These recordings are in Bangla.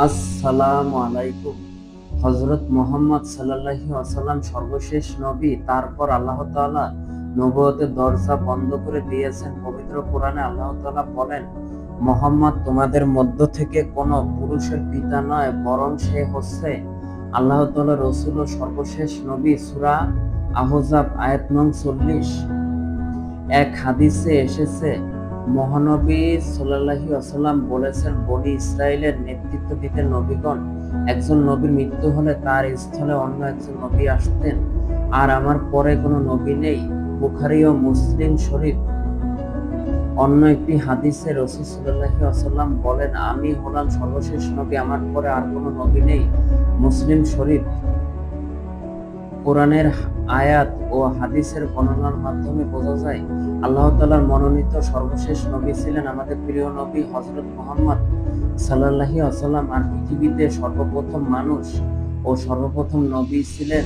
আসসালামু আলাইকুম। মোহাম্মদ সর্বশেষ নবী, তারপর আল্লাহ দরজা বন্ধ করে দিয়েছেন। পবিত্র কোরআনে আল্লাহ বলেন তোমাদের মধ্য থেকে কোনো পুরুষের পিতা নয়, বরং সে হচ্ছে আল্লাহ রসুল ও সর্বশেষ নবী। সূরা আহজাব আয়াত নং চল্লিশ। এক হাদিসে এসেছে মহানবী সাল্লাল্লাহু আসাল্লাম বলেছেন, বনি ইসরায়েলের নেতৃত্ব দিতে নবীগণ একজন নবীর মৃত্যু হলে তার স্থলে অন্য একজন নবী আসতেন। আর আমার পরে কোনো নবী নেই। বুখারি ও মুসলিম শরীফ অন্য একটি হাদিসে রসুল সাল্লাল্লাহু আসাল্লাম বলেন, আমি হলাম সর্বশেষ নবী, আমার পরে আর কোনো নবী নেই। মুসলিম শরীফ কোরআনের আয়াত ও হাদিসের বর্ণনার মাধ্যমে বোঝা যায়, আল্লাহ তালার মনোনীত সর্বশেষ নবী ছিলেন আমাদের প্রিয় নবী হজরত মোহাম্মদ সাল্লাহি আসাল্লাম আর পৃথিবীতে সর্বপ্রথম মানুষ ও সর্বপ্রথম নবী ছিলেন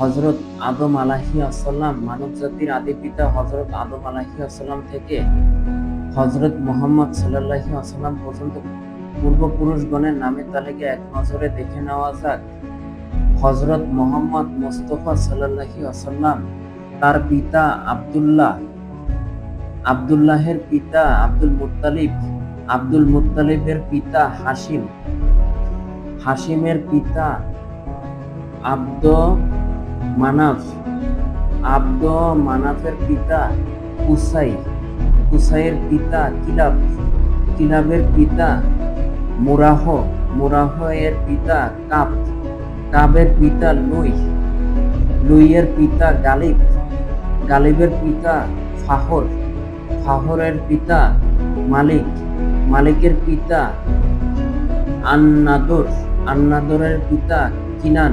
হজরত আদম আলাহি আসাল্লাম মানব জাতির আদি পিতা হজরত আদম আলাহি আসাল্লাম থেকে হজরত মোহাম্মদ সাল্লাহি আসাল্লাম পর্যন্ত পূর্বপুরুষগণের নামের তালিকা এক নজরে দেখে নেওয়া যাক। হজরত মোহাম্মদ মোস্তফা সাল্লাহি আসাল্লাম তার পিতা আব্দুল্লাহ, আব্দুল্লাহের পিতা আব্দুল মুত্তালিব, আব্দুল মুত্তালিবের পিতা হাসিম হাসিমের পিতা আব্দ মানাফ, আব্দ মানাফের পিতা কুসাই কুসাইয়ের পিতা কিলাব, কিলাবের পিতা মুরাহ মুরাহ এর পিতা কাপ কাবের পিতা লুই, লুইয়ের পিতা গালিব, গালিবের পিতা ফাহর, ফাহরের পিতা মালিক, মালিকের পিতা আন্নাদর, আন্নাদরের পিতা কিনান,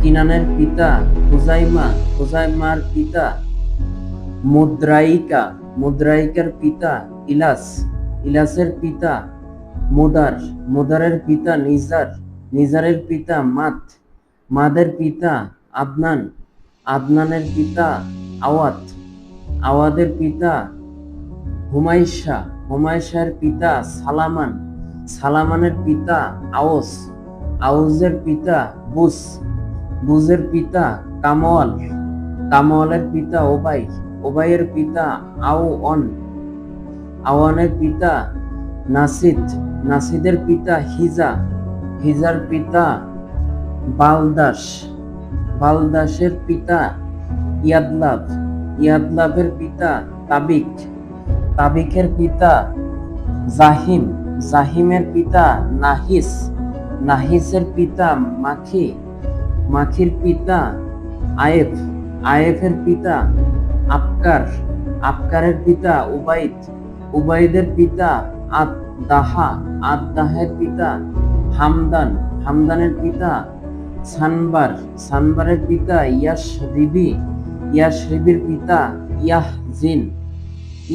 কিনানের পিতা হুজাইমা হুজাইমার পিতা মুদ্রাইকা, মুদ্রাইকার পিতা ইলাস, ইলাসের পিতা মুদার, মুদারের পিতা নিজার। নিজারের পিতা মাত, মাদের পিতা আদনান, আদনানের পিতা আওয়াত, আওয়াদের পিতা হুমাইশা হুমাইশার পিতা সালামান, সালামানের পিতা আওস আউজের পিতা বুস বুজের পিতা কামওয়াল, কামওয়ালের পিতা ওবাই, ওবাইয়ের পিতা আউ অন আওয়ানের পিতা নাসিদ, নাসিদের পিতা হিজা হিজার পিতা বালদাস, বালদাসের পিতা ইয়াদলাভ ইয়াদলাভের পিতা তাবিক, তাবিকের পিতা জাহিম, জাহিমের পিতা নাহিস, নাহিসের পিতা মাখি, মাখির পিতা আয়েফ, আয়েফের পিতা আবকার, আবকারের পিতা উবাইদ, উবাইদের পিতা আদ দাহা আদ দাহের পিতা হামদান, হামদানের পিতা সানবার, সানবারের পিতা ইয়াস রিবি ইয়াস রিবির পিতা ইয়াহ জিন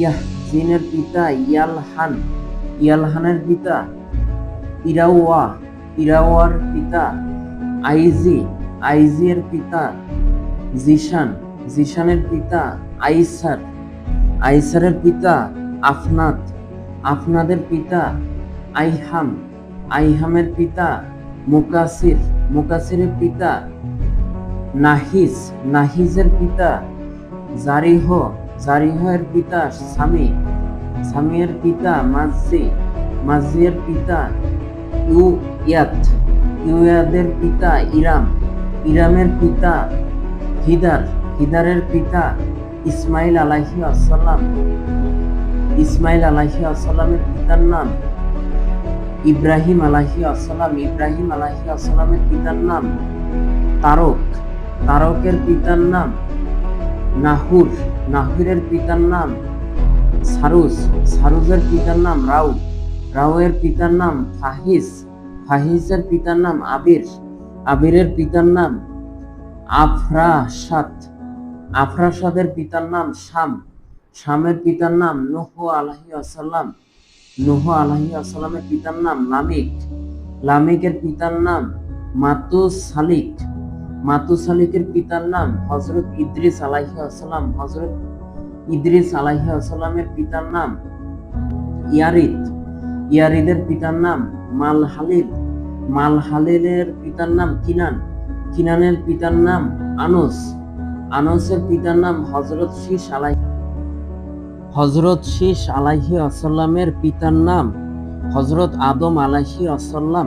ইয়াহ জিনের পিতা ইয়ালহান, ইয়ালহানের পিতা ইরাওয়া, ইরাওয়ার পিতা আইজি, আইজিয়ের পিতা জিশান, জিশানের পিতা আইসার, আইসারের পিতা আফনাদ, আফনাদের পিতা আইহাম। আইহামের পিতা মুকাসির, মুকাসিরের পিতা নাহিস নাহিজের পিতা জারিহ, জারিহের পিতা সামি, সামিয়ের পিতা মাজি মাজিয়ের পিতা ইউ ইয়াত ইউয়াদের পিতা ইরাম, ইরামের পিতা হিদার, হিদারের পিতা ইসমাইল আলাহি আসসালাম, ইসমাইল আলাহি আসসালামের পিতার নাম ইব্রাহিম আলাহি আসসালাম, ইব্রাহিম আলাহি আসসালামের পিতার নাম তারক। তারকের পিতার নাম নাহুর। নাহুরের পিতার নাম সারুস সারুজের পিতার নাম রাউ। রাউয়ের পিতার নাম ফাহিস। ফাহিসের পিতার নাম আবির। আবিরের পিতার নাম আফরাসাত আফরাসাদের পিতার নাম শাম। শামের পিতার নাম নুহ আলাহি আসাল্লাম নুহ আলাহি আসাল্লামের পিতার নাম লামিক। লামিকের পিতার নাম মাতুস সালিক। মাতুস সালিকের পিতার নাম হজরত ইদ্রিস আলাহি আসাল্লাম হজরত ইদ্রিস আলাহি আসাল্লামের পিতার নাম ইয়ারিদ। ইয়ারিদের পিতার নাম মালহালিল মালহালিলের পিতার নাম কিনান। কিনানের পিতার নাম আনস। আনসের পিতার নাম হজরত শীষ আলাই হজরত শীষ আলাহি আসাল্লামের পিতার নাম হজরত আদম আলাহি আসাল্লাম